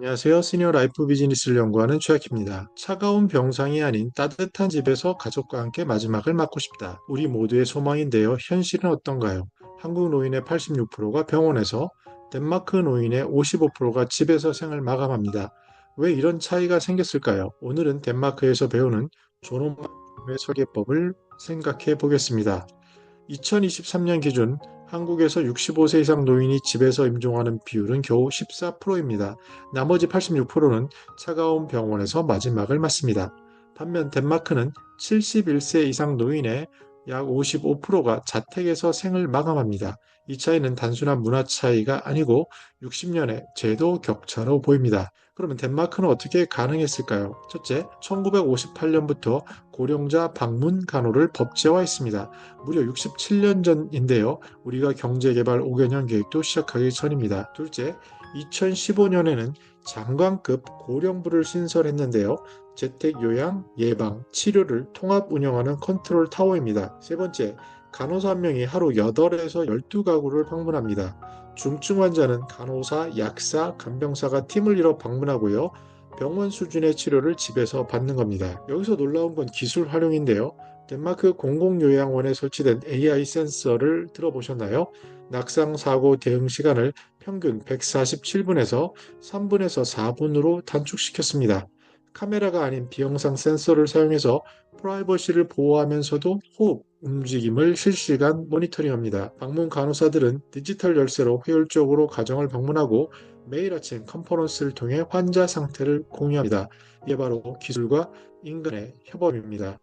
안녕하세요. 시니어 라이프 비즈니스를 연구하는 최학입니다. 차가운 병상이 아닌 따뜻한 집에서 가족과 함께 마지막을 맞고 싶다. 우리 모두의 소망인데요. 현실은 어떤가요? 한국 노인의 86%가 병원에서, 덴마크 노인의 55%가 집에서 생을 마감합니다. 왜 이런 차이가 생겼을까요? 오늘은 덴마크에서 배우는 존엄의 설계법을 생각해 보겠습니다. 2023년 기준 한국에서 65세 이상 노인이 집에서 임종하는 비율은 겨우 14%입니다. 나머지 86%는 차가운 병원에서 마지막을 맞습니다. 반면 덴마크는 71세 이상 노인의 약 55%가 자택에서 생을 마감합니다. 이 차이는 단순한 문화 차이가 아니고 60년의 제도 격차로 보입니다. 그러면 덴마크는 어떻게 가능했을까요? 첫째, 1958년부터 고령자 방문 간호를 법제화했습니다. 무려 67년 전인데요. 우리가 경제개발 5개년 계획도 시작하기 전입니다. 둘째, 2015년에는 장관급 고령부를 신설했는데요. 재택 요양, 예방, 치료를 통합 운영하는 컨트롤 타워입니다. 세 번째, 간호사 한 명이 하루 8에서 12가구를 방문합니다. 중증 환자는 간호사, 약사, 간병사가 팀을 이뤄 방문하고요. 병원 수준의 치료를 집에서 받는 겁니다. 여기서 놀라운 건 기술 활용인데요. 덴마크 공공요양원에 설치된 AI 센서를 들어보셨나요? 낙상 사고 대응 시간을 평균 147분에서 3분에서 4분으로 단축시켰습니다. 카메라가 아닌 비영상 센서를 사용해서 프라이버시를 보호하면서도 호흡, 움직임을 실시간 모니터링합니다. 방문 간호사들은 디지털 열쇠로 효율적으로 가정을 방문하고 매일 아침 컨퍼런스를 통해 환자 상태를 공유합니다. 이게 바로 기술과 인간의 협업입니다.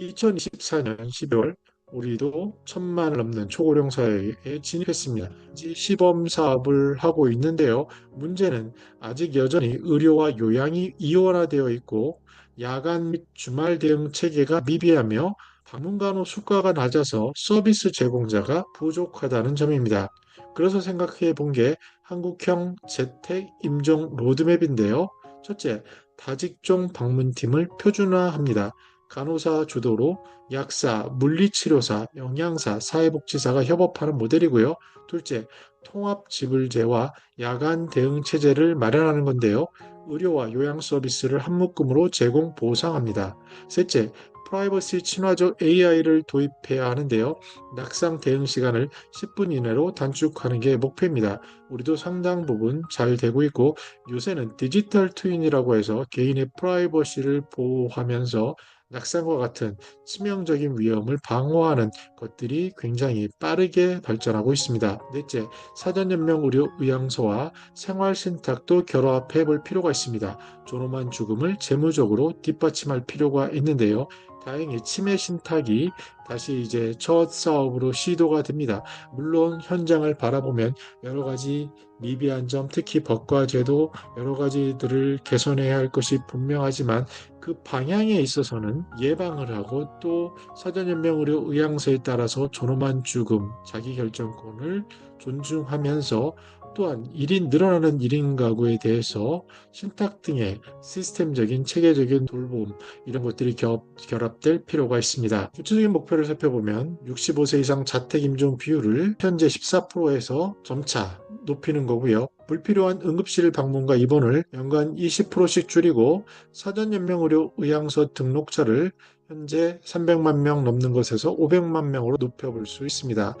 2024년 12월 우리도 천만을 넘는 초고령 사회에 진입했습니다. 시범 사업을 하고 있는데요. 문제는 아직 여전히 의료와 요양이 이원화되어 있고 야간 및 주말 대응 체계가 미비하며 방문간호 수가가 낮아서 서비스 제공자가 부족하다는 점입니다. 그래서 생각해 본 게 한국형 재택 임종 로드맵인데요. 첫째, 다직종 방문팀을 표준화합니다. 간호사 주도로 약사, 물리치료사, 영양사, 사회복지사가 협업하는 모델이고요. 둘째, 통합 지불제와 야간 대응 체제를 마련하는 건데요. 의료와 요양 서비스를 한 묶음으로 제공 보상합니다. 셋째, 프라이버시 친화적 AI를 도입해야 하는데요. 낙상 대응 시간을 10분 이내로 단축하는 게 목표입니다. 우리도 상당 부분 잘 되고 있고 요새는 디지털 트윈이라고 해서 개인의 프라이버시를 보호하면서 낙상과 같은 치명적인 위험을 방어하는 것들이 굉장히 빠르게 발전하고 있습니다. 넷째, 사전연명 의료 의향서와 생활신탁도 결합해 볼 필요가 있습니다. 존엄한 죽음을 재무적으로 뒷받침할 필요가 있는데요. 다행히 치매 신탁이 다시 이제 첫 사업으로 시도가 됩니다. 물론 현장을 바라보면 여러 가지 미비한 점, 특히 법과 제도 여러 가지들을 개선해야 할 것이 분명하지만 그 방향에 있어서는 예방을 하고 또 사전연명 의료 의향서에 따라서 존엄한 죽음, 자기결정권을 존중하면서 또한 1인 늘어나는 1인 가구에 대해서 신탁 등의 시스템적인 체계적인 돌봄 이런 것들이 결합, 결합될 필요가 있습니다. 구체적인 목표를 살펴보면 65세 이상 자택 임종 비율을 현재 14%에서 점차 높이는 거고요. 불필요한 응급실 방문과 입원을 연간 20%씩 줄이고 사전연명의료 의향서 등록자를 현재 300만 명 넘는 것에서 500만 명으로 높여볼 수 있습니다.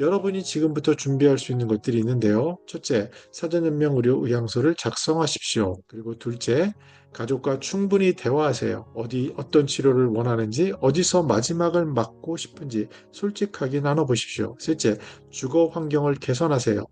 여러분이 지금부터 준비할 수 있는 것들이 있는데요. 첫째, 사전연명 의료 의향서를 작성하십시오. 그리고 둘째, 가족과 충분히 대화하세요. 어디 어떤 치료를 원하는지, 어디서 마지막을 맞고 싶은지 솔직하게 나눠보십시오. 셋째, 주거 환경을 개선하세요.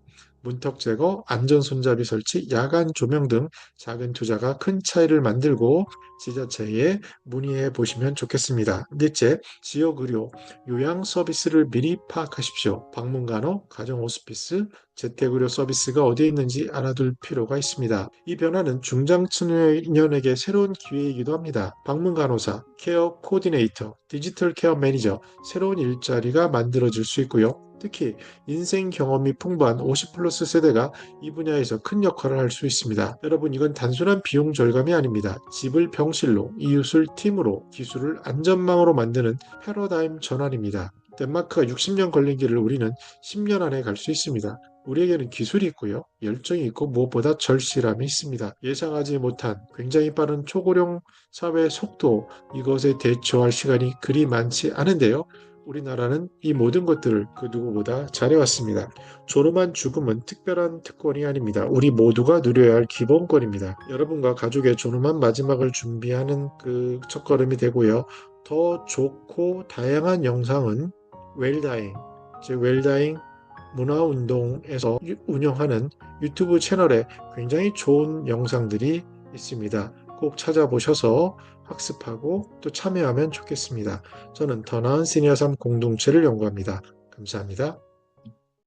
문턱 제거, 안전 손잡이 설치, 야간 조명 등 작은 투자가 큰 차이를 만들고 지자체에 문의해 보시면 좋겠습니다. 넷째, 지역 의료, 요양 서비스를 미리 파악하십시오. 방문 간호, 가정 호스피스, 재택의료 서비스가 어디에 있는지 알아둘 필요가 있습니다. 이 변화는 중장년에게 새로운 기회이기도 합니다. 방문 간호사, 케어 코디네이터, 디지털 케어 매니저, 새로운 일자리가 만들어질 수 있고요. 특히 인생 경험이 풍부한 50 플러스 세대가 이 분야에서 큰 역할을 할 수 있습니다. 여러분 이건 단순한 비용 절감이 아닙니다. 집을 병실로, 이웃을 팀으로, 기술을 안전망으로 만드는 패러다임 전환입니다. 덴마크가 60년 걸린 길을 우리는 10년 안에 갈 수 있습니다. 우리에게는 기술이 있고요. 열정이 있고 무엇보다 절실함이 있습니다. 예상하지 못한 굉장히 빠른 초고령 사회 속도 이것에 대처할 시간이 그리 많지 않은데요. 우리나라는 이 모든 것들을 그 누구보다 잘해왔습니다. 존엄한 죽음은 특별한 특권이 아닙니다. 우리 모두가 누려야 할 기본권입니다. 여러분과 가족의 존엄한 마지막을 준비하는 그 첫걸음이 되고요. 더 좋고 다양한 영상은 웰다잉, 즉 웰다잉 문화운동에서 운영하는 유튜브 채널에 굉장히 좋은 영상들이 있습니다. 꼭 찾아보셔서 학습하고 또 참여하면 좋겠습니다. 저는 더 나은 시니어 삶 공동체를 연구합니다. 감사합니다.